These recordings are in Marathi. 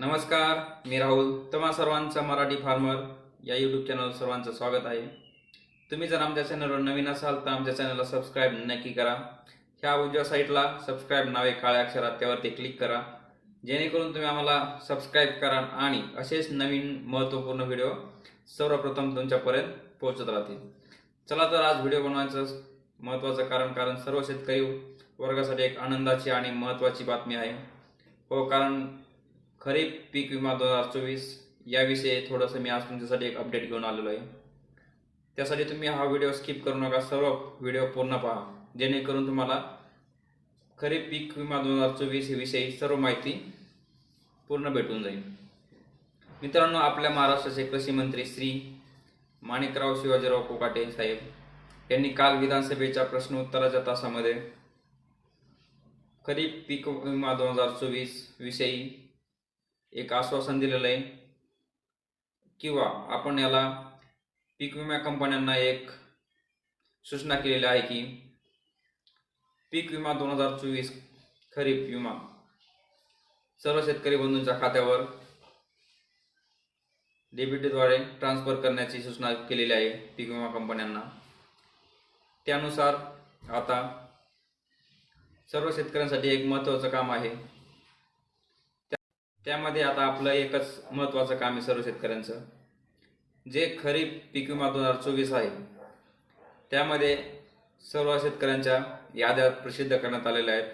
नमस्कार मी राहुल तुम्हा सर्वांचं मराठी फार्मर या यूट्यूब चॅनल सर्वांचं स्वागत आहे. तुम्ही जर आमच्या चॅनलवर नवीन असाल तर आमच्या चॅनलला सबस्क्राईब नक्की करा. ह्या उजव्या साईटला सबस्क्राईब नावे काळ्या अक्षरात त्यावरती क्लिक करा. जेणेकरून तुम्ही आम्हाला सबस्क्राईब करा आणि असेच नवीन महत्त्वपूर्ण व्हिडिओ सर्वप्रथम तुमच्यापर्यंत पोहोचत राहतील. चला तर आज व्हिडिओ बनवायचं महत्त्वाचं कारण कारण सर्व शेतकरी वर्गासाठी एक आनंदाची आणि महत्त्वाची बातमी आहे. हो कारण खरीप पीक विमा दोन हजार चोवीस याविषयी थोडंसं मी आज तुमच्यासाठी एक अपडेट घेऊन आलेलो आहे. त्यासाठी तुम्ही हा व्हिडिओ स्किप करू नका सर्व व्हिडिओ पूर्ण पहा. जेणेकरून तुम्हाला खरीप पीक विमा दोन हजार चोवीस विषयी सर्व माहिती पूर्ण भेटून जाईल. मित्रांनो आपल्या महाराष्ट्राचे कृषी मंत्री श्री माणिकराव शिवाजीराव कोकाटे साहेब यांनी काल विधानसभेच्या प्रश्न उत्तराच्या तासामध्ये खरीप पीक विमा दोन हजार चोवीस विषयी एक आश्वासन दिलेलं आहे किंवा आपण याला पीक विमा कंपन्यांना एक सूचना केलेली आहे की पीक विमा दोन हजार चोवीस खरीप विमा सर्व शेतकरी बंधूंच्या खात्यावर डेबिटद्वारे ट्रान्सफर करण्याची सूचना केलेली आहे पीक विमा कंपन्यांना. त्यानुसार आता सर्व शेतकऱ्यांसाठी एक महत्त्वाचं काम आहे. त्यामध्ये आता आपलं एकच महत्त्वाचं काम आहे सर्व शेतकऱ्यांचं. जे खरीप पीक विमा दोन हजार चोवीस आहे त्यामध्ये सर्व शेतकऱ्यांच्या याद्या प्रसिद्ध करण्यात आलेल्या आहेत.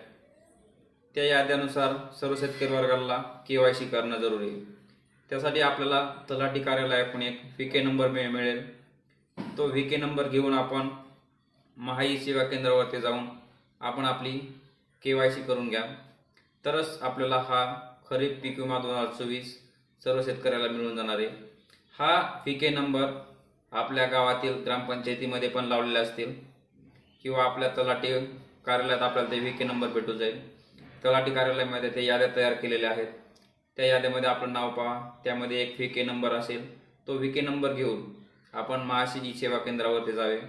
त्या याद्यानुसार सर्व शेतकरी वर्गाला के वाय सी करणं जरुरी आहे. त्यासाठी आपल्याला तलाठी कार्यालयाकडून एक व्ही के नंबर मिळ मिळेल. तो व्ही के नंबर घेऊन आपण महाई सेवा केंद्रावरती जाऊन आपण आपली के वाय सी करून घ्या. तरच आपल्याला हा खरीप पीक विमा दोन हजार चोवीस सर्व शेतकऱ्याला मिळून जाणार आहे. हा व्ही के नंबर आपल्या गावातील ग्रामपंचायतीमध्ये पण लावलेले असतील किंवा आपल्या तलाठी कार्यालयात आपल्याला ते व्ही के नंबर भेटून जाईल. तलाठी कार्यालयामध्ये ते याद्या तयार केलेल्या आहेत. त्या याद्यामध्ये आपलं नाव पहा. त्यामध्ये एक व्ही के नंबर असेल. तो व्ही के नंबर घेऊन आपण महाशी सेवा केंद्रावरती जावे.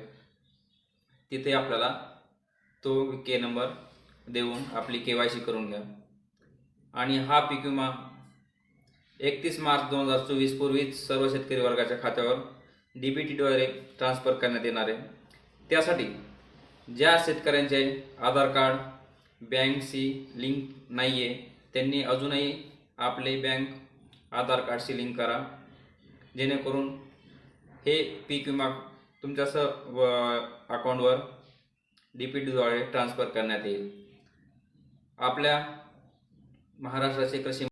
तिथे आपल्याला तो के नंबर देऊन आपली के वाय सी करून घ्या. आणि हा पीक विमा एकतीस मार्च दोन हजार चोवीस पूर्वीच सर्व शेतकरी वर्गाच्या खात्यावर डी बी टीद्वारे ट्रान्सफर करण्यात येणार आहे. त्यासाठी ज्या शेतकऱ्यांचे आधार कार्ड बँकशी लिंक नाही आहे त्यांनी अजूनही आपले बँक आधार कार्डशी लिंक करा. जेणेकरून हे पीक विमा तुमच्या स व अकाउंटवर डी पी टीद्वारे ट्रान्सफर करण्यात येईल. आपल्या महाराष्ट्राचे कृषी